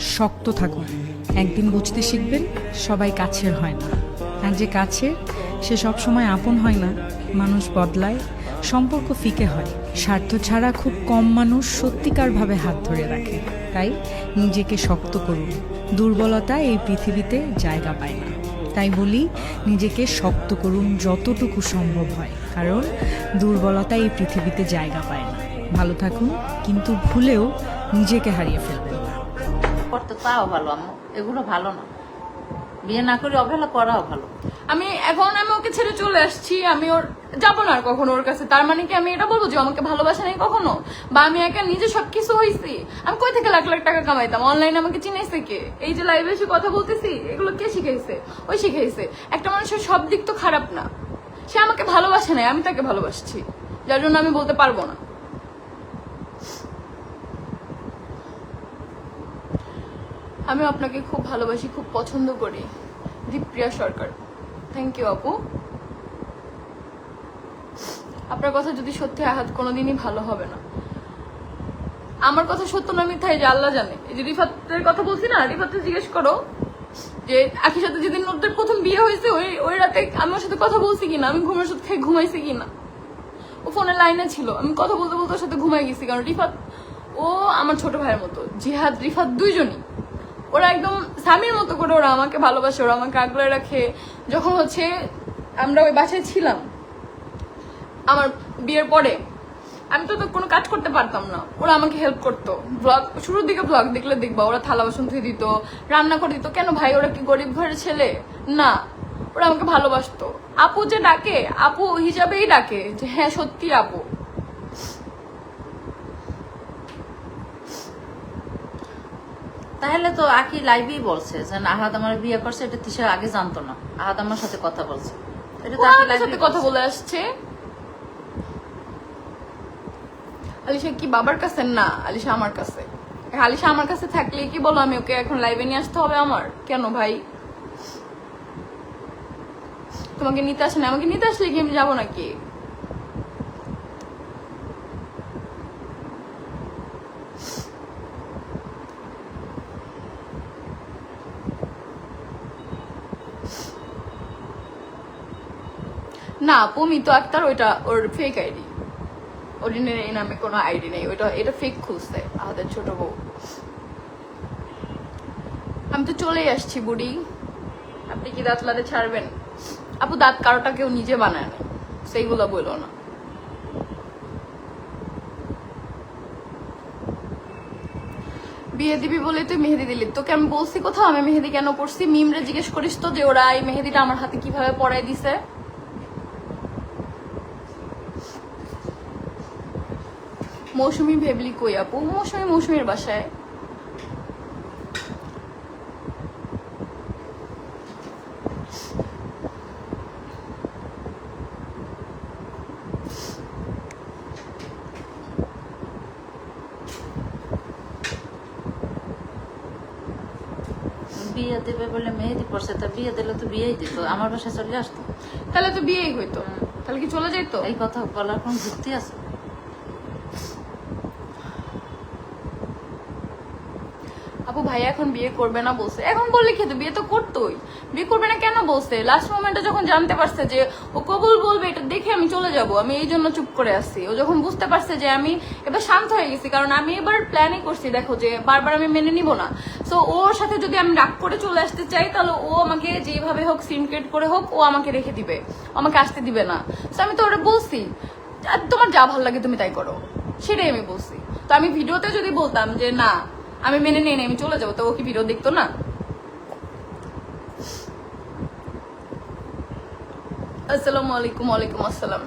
শক্ত থাকুন। একদিন বুঝতে শিখবেন, সবাই কাছের হয় না। আর যে কাছের সে সব সময় আপন হয় না। মানুষ বদলায়, সম্পর্ক ফিকে হয়। স্বার্থ ছাড়া খুব কম মানুষ সত্যিকারভাবে হাত ধরে রাখে। তাই নিজেকে শক্ত করুন। দুর্বলতা এই পৃথিবীতে জায়গা পায় না। তাই বলি, নিজেকে শক্ত করুন যতটুকু সম্ভব হয়। কারণ দুর্বলতা এই পৃথিবীতে জায়গা পায় না। ভালো থাকুন, কিন্তু ভুলেও নিজেকে হারিয়ে ফেলবেন। না করতে তাও ভালো, আম্মু। এগুলো ভালো না। বিয়ে না করে অবহেলা করাও ভালো। আমি এখন আমি ওকে ছেড়ে চলে আসছি, আমি ওর যাব না আর কখনো ওর কাছে। তার মানে কি আমি এটা বলব যে আমাকে ভালোবাসা নেই কখনো? বা আমি একা নিজে সবকিছু হয়েছি আমি কই থেকে লাখ লাখ টাকা কামাইতাম? অনলাইনে আমাকে চিনাইছে কে? এই যে লাইভে এসে কথা বলতেছি, এগুলো কে শিখাইছে? ওই শিখাইছে। একটা মানুষের সব দিক তো খারাপ না। সে আমাকে ভালোবাসে নাই, আমি তাকে ভালোবাসছি। যার জন্য আমি বলতে পারব না। আমি আপনাকে খুব ভালোবাসি, খুব পছন্দ করি। দীপ্রিয়া সরকার। থ্যাংক ইউ আপু। আপনার কথা যদি সত্যি আঘাত কোনোদিনই ভালো হবে না। আমার কথা সত্য না মিথ্যা যে আল্লাহ জানে। এই যে রিফাতের কথা বলছি না, রিফাতকে জিজ্ঞেস করো যে, একই সাথে যেদিন ওদের প্রথম বিয়ে হয়েছে, ওই ওই রাতে আমার সাথে কথা বলছি কিনা? আমি ঘুমের সাথে খেয়ে ঘুমাইছি কিনা? ও ফোনে লাইনে ছিল। আমি কথা বলতে বলতে ওর সাথে ঘুমাই গেছি, কারণ রিফাত, ও আমার ছোট ভাইয়ের মতো। জিহাদ, রিফাত দুইজনই। ওরা একদম স্বামীর মতো করে ওরা আমাকে ভালোবাসে, ওরা আমাকে আগলে রাখে। যখন হচ্ছে আমরা ওই বাসায় ছিলাম, আমার বিয়ের পরে, আমি তো কোনো কাজ করতে পারতাম না। ওরা আমাকে হেল্প করতো। ব্লগ শুরুর দিকে ব্লগ দেখলে দেখবা, ওরা থালা বাসন ধুয়ে দিত, রান্না করে দিত। কেন ভাই, ওরা কি গরিব ঘরের ছেলে? না, ওরা আমাকে ভালোবাসতো। আপু যে ডাকে, আপু হিসাবেই ডাকে যে হ্যাঁ সত্যি আপু। তাহলে তো আকি লাইভেই বলছে যে আহাদ আমার বিয়ে করছে এটা তিশা আগে জানতো না। আহাদ আমার সাথে কথা বলছে। এটা তো আকি আমার কথা বলে আসছে। আলিশা কি বাবার কাছে? না আলিশা আমার কাছে। আলিশা আমার কাছে থাকলে কি বলো আমি ওকে এখন লাইভে নিয়ে আসতে হবে আমার? কেন ভাই? তোমাকে নিতে আসে না আমাকে নিতে আসলে কি আমি যাব নাকি? না পমি তো আক্তার ওইটা ওর ফেক আইডি অর্ডিনারি এই নামে কোনো আইডি নেই, ওইটা, এটা ফেক খুঁজছে আমাদের ছোট বউ। আমি তো চলেই আসছি, বুড়ি। আপনি কি দাঁত লাতে ছাড়বেন? আপু, দাঁত কারোটা কেউ নিজে বানায় না। সেইগুলো বলো না। বিয়ে দিবি বলে তুই মেহেদি দিলি। তোকে আমি বলছি কোথাও, আমি মেহেদি কেন পড়ছি মিমরে জিজ্ঞেস করিস তো যে ওরা এই মেহেদিটা আমার হাতে কীভাবে পরাই দিছে। মৌসুমি ভেবলি কই আপু? মৌসুমি মৌসুমির বাসায়। বিয়ে দেবে বলে মেহেদি পড়ছে তা বিয়ে দিলে তো বিয়েই দিত আমার বাসায় চলে আসতো। তাহলে তো বিয়েই হইতো। তাহলে কি চলে যাইতো? এই কথা বলার কোন যুক্তি আছে? আপু ভাই এখন বিয়ে করবে না বলছে। এখন বললে খেতে বিয়ে তো করতোই। বিয়ে করবে না কেন বলছে? লাস্ট মোমেন্টে যখন জানতে পারছে যে ও কবুল বলবে, এটা দেখে আমি চলে যাব। আমি এই জন্য চুপ করে আসছি ও যখন বুঝতে পারছে যে আমি এবার শান্ত হয়ে গেছি, কারণ আমি এবার প্ল্যানই করছি, দেখো যে বারবার আমি মেনে নিব না। সো ওর সাথে যদি আমি রাগ করে চলে আসতে চাই, তাহলে ও আমাকে যেভাবে হোক সিনক্রেট করে হোক, ও আমাকে রেখে দিবে। আমাকে আসতে দিবে না। তো আমি তো ওটা বলছি তোমার যা ভালো লাগে তুমি তাই করো। সেটাই আমি বলছি। তো আমি ভিডিওতে যদি বলতাম যে, না আমি মেনে নিয়ে আমি চলে যাব, তো ও কি ভিডিও দেখতো না? আসসালামু আলাইকুম, ওয়ালাইকুম আসসালাম।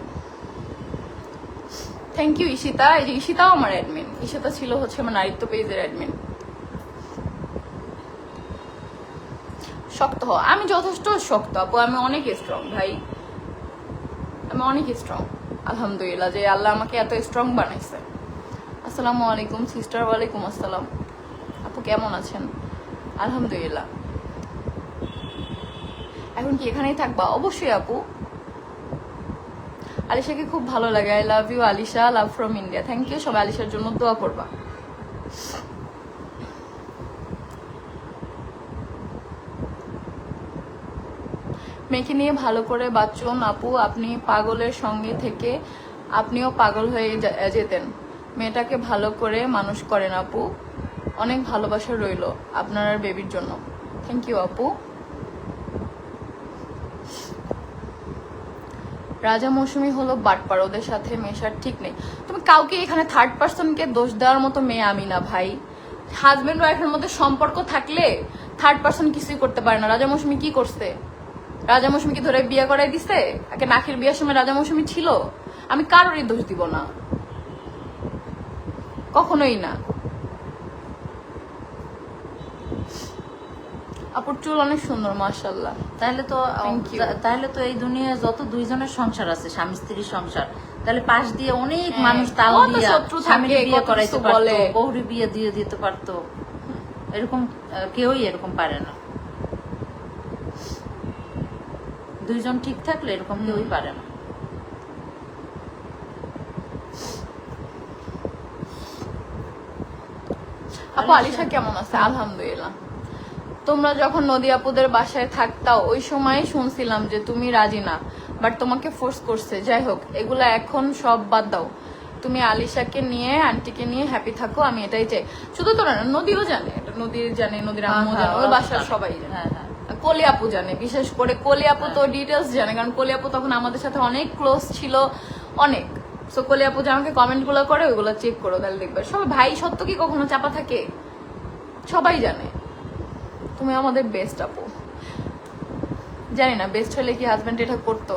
Thank you Ishita. এই যে ঈশিতাও আমার অ্যাডমিন ঈশিতা ছিল হচ্ছে আমার নারীত্ব পেজের অ্যাডমিন শক্ত হ। আমি যথেষ্ট শক্ত, আপু। আমি অনেক স্ট্রং ভাই। আমি অনেক স্ট্রং আলহামদুলিল্লাহ যে আল্লাহ আমাকে এত স্ট্রং বানাইছে। আসসালামু আলাইকুম সিস্টার ওয়ালাইকুম আসসালাম। আপু কেমন আছেন? আলহামদুলিল্লাহ। এখন কি এখানেই থাকবা? অবশ্যই আপু। আলিশাকে খুব ভালো লাগে। I love you Alisha. Love from India thank you সবাই আলিশার জন্য দোয়া করবা। মেয়েকে নিয়ে ভালো করে বাঁচুন আপু। আপনি পাগলের সঙ্গে থেকে আপনিও পাগল হয়ে যেতেন। মেয়েটাকে ভালো করে মানুষ করেন আপু। অনেক ভালোবাসা রইল আপনার আর বেবির জন্য। থ্যাংক ইউ আপু। রাজা মৌসুমি হলো বাটপার, ওদের সাথে মেশার ঠিক নেই। তুমি কাউকে এখানে থার্ড পার্সনকে দোষ দেওয়ার মতো মেয়ে আমি না, ভাই। হাজবেন্ড ওয়াইফের মধ্যে সম্পর্ক থাকলে থার্ড পার্সন কিছুই করতে পারে না। রাজা মৌসুমি কি করছে? রাজা মৌসুমি কি ধরে বিয়ে করাই দিছে? একে নাকের বিয়ের সময় রাজা মৌসুমি ছিল? আমি কারোরই দোষ দিব না। কখনোই না। আপুর চুল অনেক সুন্দর মার্শাল্লাহ তাহলে তো. তাহলে তো এই দুনিয়ায় যত দুইজনের সংসার আছে স্বামী স্ত্রীর সংসার তাহলে পাশ দিয়ে অনেক হ্যাঁ, মানুষ কত স্বামীর বিয়ে করাইতে পারতো। বউরি বিয়ে দিয়ে দিতে পারতো। এরকম কেউই এরকম পারে না। দুইজন ঠিক থাকলে এরকম কেউই পারে না। আপু আলিশা কেমন আছে? আলহামদুলিল্লাহ। তোমরা যখন নদী আপুদের বাসায় থাকতাও ওই সময় শুনছিলাম যে তুমি রাজি না বাট তোমাকে ফোর্স করছে। যাই হোক এগুলা এখন সব বাদ দাও। তুমি আলিশাকে নিয়ে আন্টিকে নিয়ে হ্যাপি থাকো আমি এটাই চাই। শুধু তোরা না নদীও জানে এটা নদী জানে নদীর আম্মু হ্যাঁ, জানে ওর বাসার সবাই জানে। হ্যাঁ হ্যাঁ। কলি জানে বিশেষ করে কলি আপু তো ডিটেলস জানে কারণ কলি আপু তখন আমাদের সাথে অনেক ক্লোজ ছিল অনেক। সো কলি আপু যে আমাকে কমেন্টগুলো করে ওগুলো চেক করো তাহলে দেখবে। সবাই ভাই সত্য কি কখনো চাপা থাকে? সবাই জানে। তুমি আমাদের বেস্ট আপু। জানি না বেস্ট হলে কি হাজব্যান্ড এটা করতো?